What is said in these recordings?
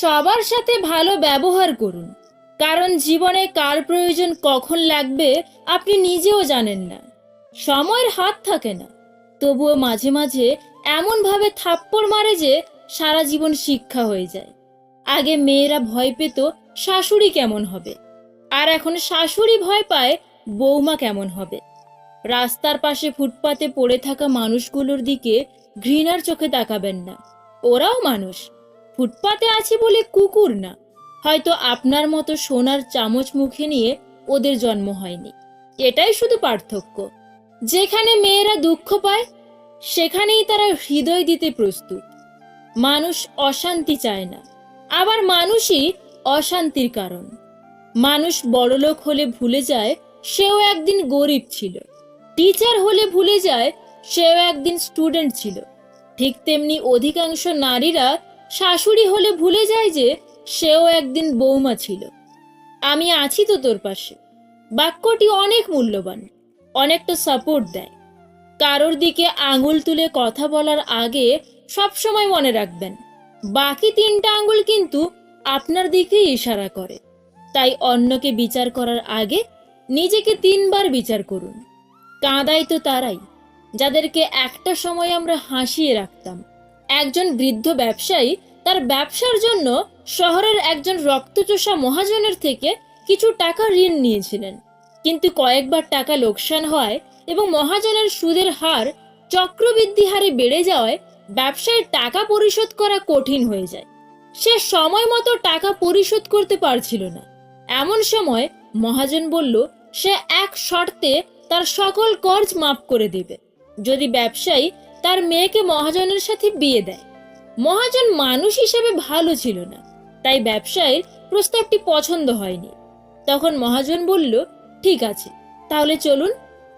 সবার সাথে ভালো ব্যবহার করুন। কারণ জীবনে কার প্রয়োজন কখন লাগবে আপনি নিজেও জানেন না। সময়ের হাত থাকে না। তবুও মাঝে মাঝে এমনভাবে থাপ্পড় মারে যে সারা জীবন শিক্ষা হয়ে যায়। আগে মেয়েরা ভয় পেত শাশুড়ি কেমন হবে। আর এখন শাশুড়ি ভয় পায় বৌমা কেমন হবে। রাস্তার পাশে ফুটপাতে পড়ে থাকা মানুষগুলোর দিকে ঘৃণার চোখে তাকাবেন না। ওরাও মানুষ। ফুটপাতে আছে বলে কুকুর না। হয়তো আপনার মতো সোনার চামচ মুখে নিয়ে ওদের জন্ম হয়নি। এটাই শুধু পার্থক্য। যেখানে মেয়েরা দুঃখ পায়, সেখানেই তারা হৃদয় দিতে প্রস্তুত। মানুষ অশান্তি চায় না। আবার মানুষই অশান্তির কারণ। মানুষ বড়লোক হলে ভুলে যায়, সেও একদিন গরিব ছিল। টিচার হলে ভুলে যায়, সেও একদিন স্টুডেন্ট ছিল। ঠিক তেমনি অধিকাংশ নারীরা শাশুড়ি হলে ভুলে যায় যে সেও একদিন বৌমা ছিল। আমি আছি তো তোর পাশে। বাক্যটি অনেক মূল্যবান অনেকটা সাপোর্ট দেয়। কারোর দিকে আঙুল তুলে কথা বলার আগে সবসময় মনে রাখবেন, বাকি তিনটা আঙুল কিন্তু আপনার দিকেই ইশারা করে। তাই অন্যকে বিচার করার আগে নিজেকে তিনবার বিচার করুন। কাঁদাই তো তারাই, যাদেরকে একটা সময় আমরা হাসিয়ে রাখতাম। একজন বৃদ্ধ ব্যবসায়ী তার ব্যবসার জন্য শহরের একজন রক্তচোষা মহাজনের থেকে কিছু টাকা ঋণ নিয়েছিলেন। কিন্তু কয়েকবার টাকা লোকসান হয় এবং মহাজনের সুদের হার চক্রবৃদ্ধি হারে বেড়ে যাওয়ায় ব্যবসায় টাকা পরিশোধ করা কঠিন হয়ে যায়। সে সময় মতো টাকা পরিশোধ করতে পারছিল না। এমন সময় মহাজন বলল, সে এক শর্তে তার সকল কর্জ মাফ করে দেবে। যদি ব্যবসায়ী তার মেয়েকে মহাজনের সাথে বিয়ে দেয়। মহাজন মানুষ হিসেবে ভালো ছিল না, তাই ব্যবসায়ীর প্রস্তাবটি পছন্দ হয়নি। তখন মহাজন বলল, ঠিক আছে, তাহলে চলুন,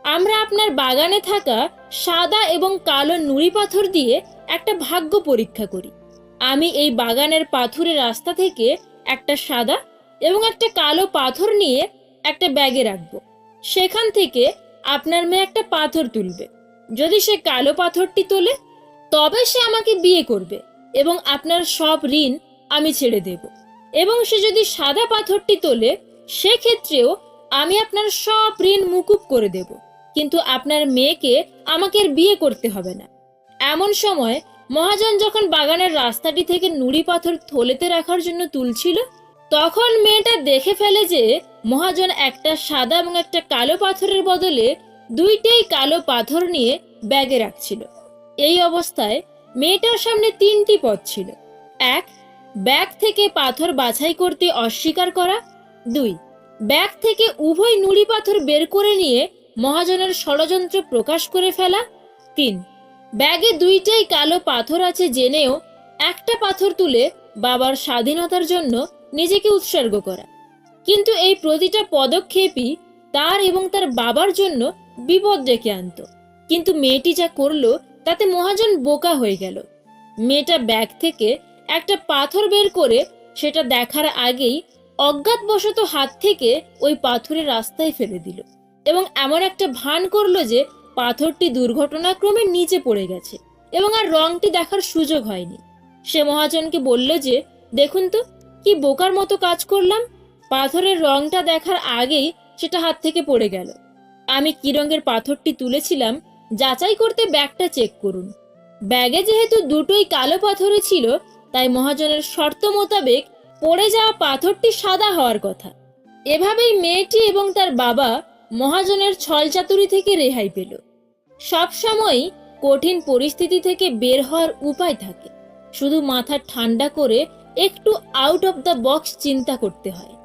আমরা আপনার বাগানে থাকা সাদা এবং কালো নুড়ি পাথর দিয়ে একটা ভাগ্য পরীক্ষা করি। আমি এই বাগানের পাথুরে রাস্তা থেকে একটা সাদা এবং একটা কালো পাথর নিয়ে একটা ব্যাগে রাখব। সেখান থেকে আপনার মেয়ে একটা পাথর তুলবে। যদি সে কালো পাথরটি তোলে, তবে সে আমাকে বিয়ে করবে এবং আপনার সব ঋণ আমি ছেড়ে দেব। এবং সে যদি সাদা পাথরটি তোলে, সেক্ষেত্রেও আমি আপনার সব ঋণ মুকুব করে দেব। কিন্তু আপনার মেয়েকে আমাকে বিয়ে করতে হবে না। এমন সময় মহাজন যখন বাগানের রাস্তাটি থেকে নুড়ি পাথর থলেতে রাখার জন্য তুলছিল, তখন মেয়েটা দেখে ফেলে যে মহাজন একটা সাদা এবং একটা কালো পাথরের বদলে দুইটাই কালো পাথর নিয়ে ব্যাগে রাখছিল। এই অবস্থায় মেয়েটার সামনে তিনটি পথ ছিল। এক, ব্যাগ থেকে পাথর বাছাই করতে অস্বীকার করা। দুই, ব্যাগ থেকে উভয় নুড়ি পাথর বের করে নিয়ে মহাজনের ষড়যন্ত্র প্রকাশ করে ফেলা। তিন, ব্যাগে দুইটাই কালো পাথর আছে জেনেও একটা পাথর তুলে বাবার স্বাধীনতার জন্য নিজেকে উৎসর্গ করা। কিন্তু এই প্রতিটা পদক্ষেপই তার এবং তার বাবার জন্য বিপদ ডেকে আনতো। কিন্তু মেয়েটি যা করল, তাতে মহাজন বোকা হয়ে গেল। মেয়েটা ব্যাগ থেকে একটা পাথর বের করে সেটা দেখার আগেই অজ্ঞাতবশত হাত থেকে ওই পাথরের রাস্তায় ফেলে দিল এবং এমন একটা ভান করল যে পাথরটি দুর্ঘটনাক্রমে নিচে পড়ে গেছে এবং আর রংটি দেখার সুযোগ হয়নি। সে মহাজনকে বলল যে, দেখুন তো, কি বোকার মতো কাজ করলাম। পাথরের রংটা দেখার আগেই সেটা হাত থেকে পড়ে গেল। আমি কি রঙের পাথরটি তুলেছিলাম, যাচাই করতে ব্যাগটা চেক করুন। ব্যাগে যেহেতু দুটোই কালো পাথরে ছিল, তাই মহাজনের শর্ত মোতাবেক পড়ে যাওয়া পাথরটি সাদা হওয়ার কথা। এভাবেই মেয়েটি এবং তার বাবা মহাজনের ছলচাতুরি থেকে রেহাই পেল। সব সবসময়ই কঠিন পরিস্থিতি থেকে বের হওয়ার উপায় থাকে। শুধু মাথা ঠান্ডা করে একটু আউট অফ দ্য বক্স চিন্তা করতে হয়।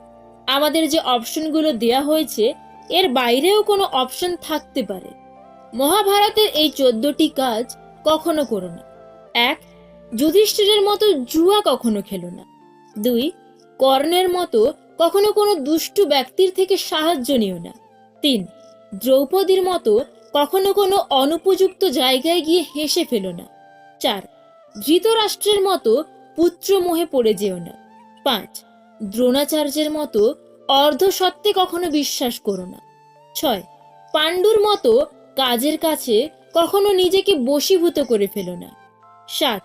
আমাদের যে অপশনগুলো দেয়া হয়েছে, এর বাইরেও কোনো অপশন থাকতে পারে। মহাভারতের এই চোদ্দটি কাজ কখনো করো না। এক, যুধিষ্ঠিরের মতো জুয়া কখনো খেলো না। দুই, কর্ণের মতো কখনো কোনো দুষ্টু ব্যক্তির থেকে সাহায্য নিও না। তিন, দ্রৌপদীর মতো কখনো কোনো অনুপযুক্ত জায়গায় গিয়ে হেসে ফেলো না। চার, ধৃতরাষ্ট্রের মতো পুত্র মোহে পড়ে যেও না। পাঁচ, দ্রোণাচার্যের মতো অর্ধ সত্ত্বে কখনো বিশ্বাস করো না। ছয়, পাণ্ডুর মতো কাজের কাছে কখনো নিজেকে বশীভূত করে ফেলো না। সাত,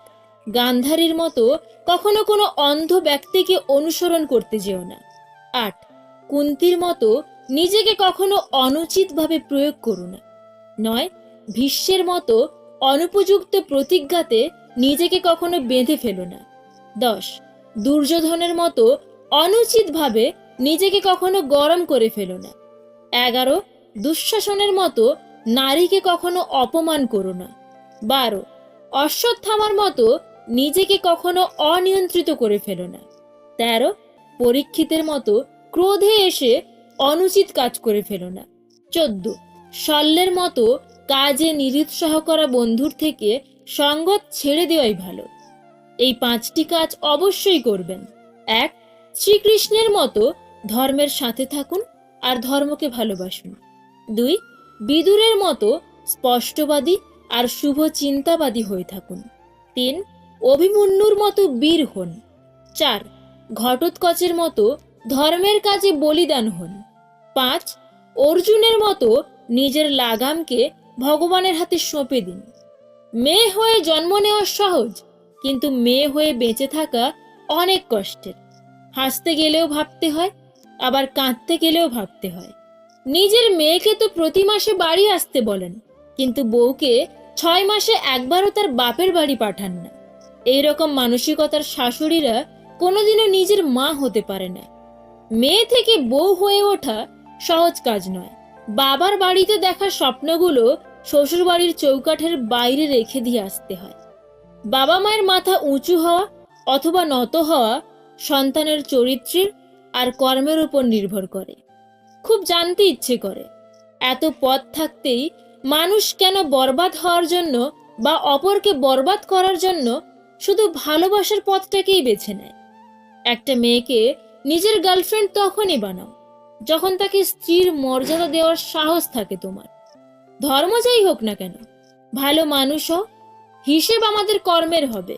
গান্ধারীর মতো কখনো কোনো অন্ধ ব্যক্তিকে অনুসরণ করতে যেও না। আট, কুন্তির মতো নিজেকে কখনো অনুচিতভাবে প্রয়োগ করো না। নয়, ভীষ্মের মতো অনুপযুক্ত প্রতিজ্ঞাতে নিজেকে কখনো বেঁধে ফেলো না। দশ, দুর্যোধনের মতো অনুচিতভাবে নিজেকে কখনো গরম করে ফেলো না। এগারো, দুঃশাসনের মতো নারীকে কখনো অপমান করো না। বারো, অশ্বত্থামার মতো নিজেকে কখনো অনিয়ন্ত্রিত করে ফেলো না। তেরো, পরীক্ষিতের মতো ক্রোধে এসে অনুচিত কাজ করে ফেলো না। চোদ্দ, শল্যের মতো কাজে নিরুৎসাহ করা বন্ধুর থেকে সঙ্গত ছেড়ে দেওয়াই ভালো। এই পাঁচটি কাজ অবশ্যই করবেন। এক, শ্রীকৃষ্ণের মতো ধর্মের সাথে থাকুন আর ধর্মকে ভালোবাসুন। দুই, বিদুরের মতো স্পষ্টবাদী আর শুভ চিন্তাবাদী হয়ে থাকুন। তিন, অভিমন্যুর মতো বীর হন। চার, ঘটোৎকচের মতো ধর্মের কাজে বলিদান হন। পাঁচ, অর্জুনের মতো নিজের লাগামকে ভগবানের হাতে সঁপে দিন। মেয়ে হয়ে জন্ম নেওয়া সহজ, কিন্তু মেয়ে হয়ে বেঁচে থাকা অনেক কষ্টের। হাসতে গেলেও ভাবতে হয় আবার কাঁদতে গেলেও ভাবতে হয়। নিজের মেয়েকে তো প্রতি মাসে বাড়ি আসতে বলেন, কিন্তু বউকে ছয় মাসে একবারও তার বাপের বাড়ি পাঠান না। এইরকম মানসিকতার শাশুড়িরা কোনোদিনও নিজের মা হতে পারে না। মেয়ে থেকে বউ হয়ে ওঠা সহজ কাজ নয়। বাবার বাড়িতে দেখা স্বপ্নগুলো শ্বশুর বাড়ির চৌকাঠের বাইরে রেখে দিয়ে আসতে হয়। বাবা মায়ের মাথা উঁচু হওয়া অথবা নত হওয়া সন্তানের চরিত্রের আর কর্মের উপর নির্ভর করে। খুব জানতে ইচ্ছে করে। এত পথ থাকতেই মানুষ কেন বরবাদ হওয়ার জন্য বা অপরকে বরবাদ করার জন্য শুধু ভালোবাসার পথটাকেই বেছে নেয়। একটা মেয়েকে নিজের গার্লফ্রেন্ড তখনই বানাও, যখন তাকে স্ত্রীর মর্যাদা দেওয়ার সাহস থাকে তোমার। ধর্ম যাই হোক না কেন, ভালো মানুষ হও হিসেব আমাদের কর্মের হবে,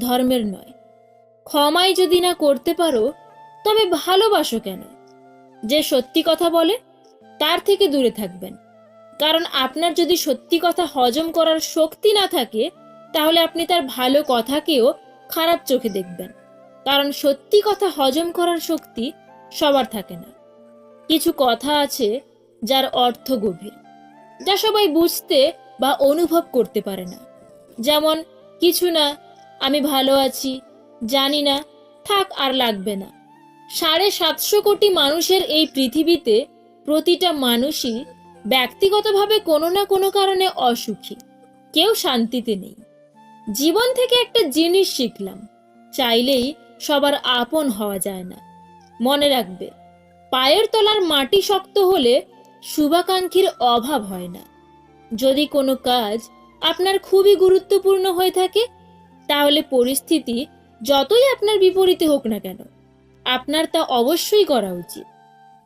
ধর্মের নয়। ক্ষমাই যদি না করতে পারো তবে ভালোবাসো কেন? যে সত্যি কথা বলে, তার থেকে দূরে থাকবেন। কারণ আপনার যদি সত্যি কথা হজম করার শক্তি না থাকে, তাহলে আপনি তার ভালো কথাকেও খারাপ চোখে দেখবেন। কারণ সত্যি কথা হজম করার শক্তি সবার থাকে না। কিছু কথা আছে যার অর্থ গভীর, যা সবাই বুঝতে বা অনুভব করতে পারে না। যেমন, কিছু না, আমি ভালো আছি, জানি না, থাক আর লাগবে না। সাড়ে সাতশো কোটি মানুষের এই পৃথিবীতে প্রতিটা মানুষই ব্যক্তিগতভাবে কোনো না কোনো কারণে অসুখী। কেউ শান্তিতে নেই। জীবন থেকে একটা জিনিস শিখলাম, চাইলেই সবার আপন হওয়া যায় না। মনে রাখবে, পায়ের তলার মাটি শক্ত হলে শুভাকাঙ্ক্ষীর অভাব হয় না। যদি কোনো কাজ আপনার খুবই গুরুত্বপূর্ণ হয়ে থাকে, তাহলে পরিস্থিতি যতই আপনার বিপরীতে হোক না কেন আপনার তা অবশ্যই করা উচিত।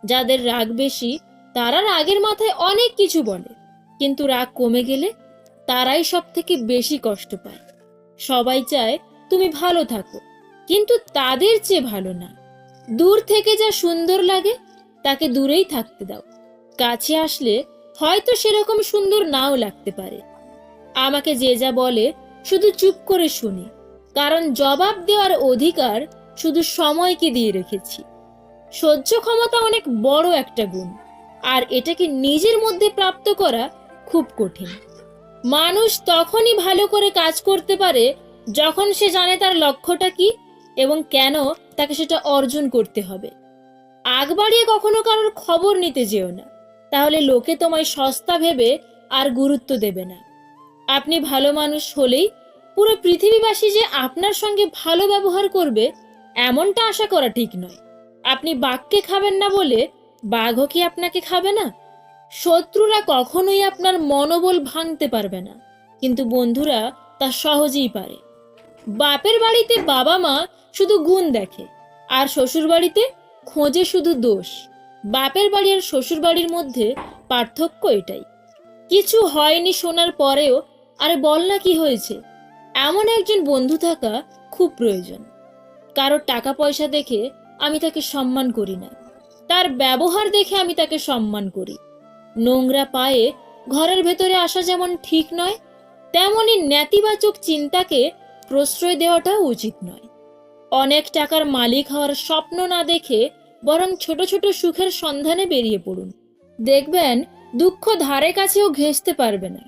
যাদের রাগ বেশি, তারা রাগের মাথায় অনেক কিছু বলে, কিন্তু রাগ কমে গেলে তারাই সব থেকে বেশি কষ্ট পায়। সবাই চায় তুমি ভালো থাকো, কিন্তু তাদের চেয়ে ভালো না। দূর থেকে যা সুন্দর লাগে, তাকে দূরেই থাকতে দাও। কাছে আসলে হয়তো সেরকম সুন্দর নাও লাগতে পারে। আমাকে যে যা বলে, শুধু চুপ করে শুনি, কারণ জবাব দেওয়ার অধিকার শুধু সময়কে দিয়ে রেখেছি। সহ্য ক্ষমতা অনেক বড় একটা গুণ, আর এটাকে নিজের মধ্যে প্রাপ্ত করা খুব কঠিন। মানুষ তখনই ভালো করে কাজ করতে পারে যখন সে জানে তার লক্ষ্যটা কি এবং কেন তাকে সেটা অর্জন করতে হবে। আগ বাড়িয়ে কখনো কারোর খবর নিতে যেও না, তাহলে লোকে তোমায় সস্তা ভেবে আর গুরুত্ব দেবে না। আপনি ভালো মানুষ হলেই পুরো পৃথিবীবাসী যে আপনার সঙ্গে ভালো ব্যবহার করবে এমনটা আশা করা ঠিক নয়। আপনি বাঘকে খাবেন না বলে বাঘও কি আপনাকে খাবে না? শত্রুরা কখনোই আপনার মনোবল ভাঙতে পারবে না। কিন্তু বন্ধুরা, তা সহজেই পারে। বাপের বাড়িতে বাবা মা শুধু গুণ দেখে, আর শ্বশুর বাড়িতে খোঁজে শুধু দোষ। বাপের বাড়ি আর শ্বশুর বাড়ির মধ্যে পার্থক্য এটাই। কিছু হয়নি শোনার পরেও, আরে বল না কি হয়েছে? এমন একজন বন্ধু থাকা খুব প্রয়োজন। কারোর টাকা পয়সা দেখে আমি তাকে সম্মান করি না। তার ব্যবহার দেখে আমি তাকে সম্মান করি। নোংরা পায়ে ঘরের ভেতরে আসা যেমন ঠিক নয়, তেমনি নেতিবাচক চিন্তাকে প্রশ্রয় দেওয়াটা উচিত নয়। অনেক টাকার মালিক হওয়ার স্বপ্ন না দেখে বরং ছোট ছোট সুখের সন্ধানে বেরিয়ে পড়ুন। দেখবেন, দুঃখ ধারে কাছেও ঘেঁষতে পারবে না।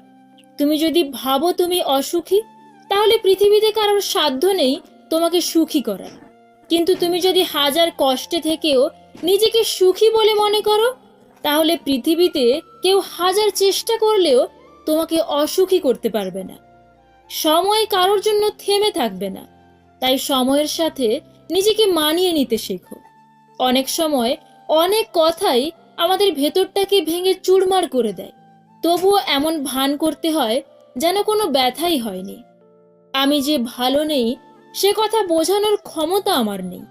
তুমি যদি ভাবো তুমি অসুখী, তাহলে পৃথিবীতে কারোর সাধ্য নেই তোমাকে সুখী করার। কিন্তু তুমি যদি হাজার কষ্টে থেকেও নিজেকে সুখী বলে মনে করো, তাহলে পৃথিবীতে কেউ হাজার চেষ্টা করলেও তোমাকে অসুখী করতে পারবে না। সময় কারোর জন্য থেমে থাকবে না। তাই সময়ের সাথে নিজেকে মানিয়ে নিতে শেখো। অনেক সময় অনেক কথাই আমাদের ভেতরটাকে ভেঙে চুরমার করে দেয়। তবুও এমন ভান করতে হয় যেন কোনো ব্যথাই হয়নি। আমি যে ভালো নেই সে কথা বোঝানোর ক্ষমতা আমার নেই।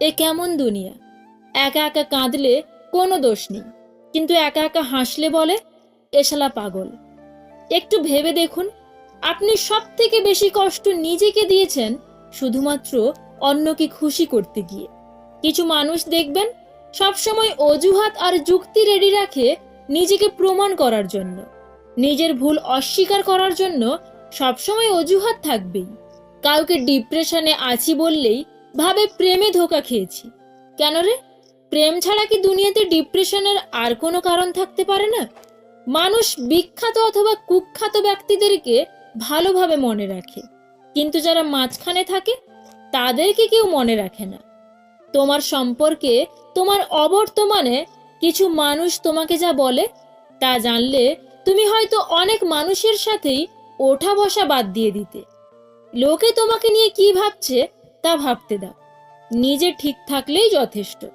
এ কেমন দুনিয়া? একা একা কাঁদলে কোনো দোষ নেই। কিন্তু একা একা হাসলে বলে এশালা পাগল। একটু ভেবে দেখুন, আপনি সব থেকে বেশি কষ্ট নিজেকে দিয়েছেন শুধুমাত্র অন্যকে খুশি করতে গিয়ে। কিছু মানুষ দেখবেন সবসময় অজুহাত আর যুক্তি রেডি রাখে নিজেকে প্রমাণ করার জন্য। নিজের ভুল অস্বীকার করার জন্য সবসময় অজুহাত থাকবেই। কাউকে ডিপ্রেশনে আছি বললেই ভাবে প্রেমে ধোকা খেয়েছি। কেন রে? প্রেম ছাড়া কি দুনিয়াতে ডিপ্রেশনের আর কোনো কারণ থাকতে পারে না? মানুষ বিখ্যাত অথবা কুখ্যাত ব্যক্তিদেরকে ভালোভাবে মনে রাখে। কিন্তু যারা মাঝখানে থাকে, তাদেরকে কেউ মনে রাখে না। তোমার সম্পর্কে, তোমার অবর্তমানে কিছু মানুষ তোমাকে যা বলে, তা জানলে তুমি হয়তো অনেক মানুষের সাথেই ওঠা বসা বাদ দিয়ে দিতে। লোকে তোমাকে নিয়ে কি ভাবছে তা ভাবতে দাও। নিজে ঠিক থাকলেই যথেষ্ট।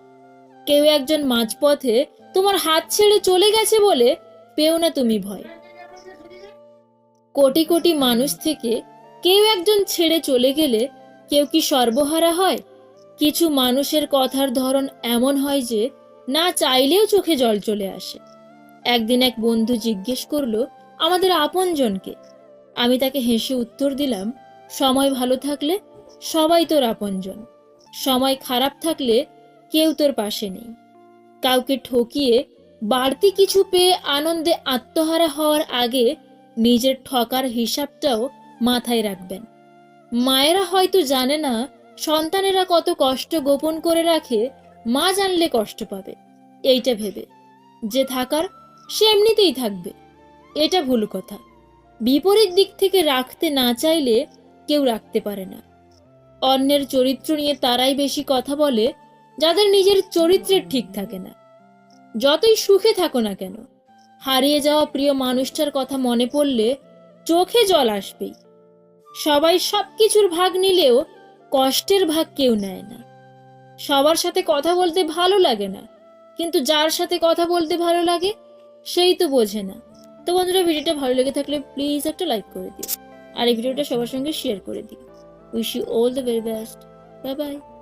কেউ একজন মাঝপথে তোমার হাত ছেড়ে চলে গেছে বলে পেও না তুমি ভয়। কোটি কোটি মানুষ থেকে কেউ একজন ছেড়ে চলে গেলে কেউ কি সর্বহারা হয়? কিছু মানুষের কথার ধরন এমন হয় যে না চাইলেও চোখে জল চলে আসে। একদিন এক বন্ধু জিজ্ঞেস করল, আমাদের আপনজনকে? আমি তাকে হেসে উত্তর দিলাম সময় ভালো থাকলে সবাই তোর আপনজন। সময় খারাপ থাকলে কেউ তোর পাশে নেই। কাউকে ঠকিয়ে বাড়তি কিছু পেয়ে আনন্দে আত্মহারা হওয়ার আগে নিজের ঠকার হিসাবটাও মাথায় রাখবেন। মায়েরা হয়তো জানে না, সন্তানেরা কত কষ্ট গোপন করে রাখে, মা জানলে কষ্ট পাবে। এইটা ভেবে যে থাকার সে এমনিতেই থাকবে। এটা ভুল কথা। বিপরীত দিক থেকে রাখতে না চাইলে কেউ রাখতে পারে না। অন্যের চরিত্র নিয়ে তারাই বেশি কথা বলে, যাদের নিজের চরিত্রের ঠিক থাকে না। যতই সুখে থাকো না কেন, হারিয়ে যাওয়া প্রিয় মানুষটার কথা মনে পড়লে চোখে জল আসবেই। সবাই সব কিছুর ভাগ নিলেও কষ্টের ভাগ কেউ নেয় না। সবার সাথে কথা বলতে ভালো লাগে না, কিন্তু যার সাথে কথা বলতে ভালো লাগে, সেই তো বোঝে না। তো বন্ধুরা, ভিডিওটা ভালো লেগে থাকলে প্লিজ একটা লাইক করে দিও। আর এই ভিডিওটা সবার সঙ্গে শেয়ার করে দিই wish you all the very best bye bye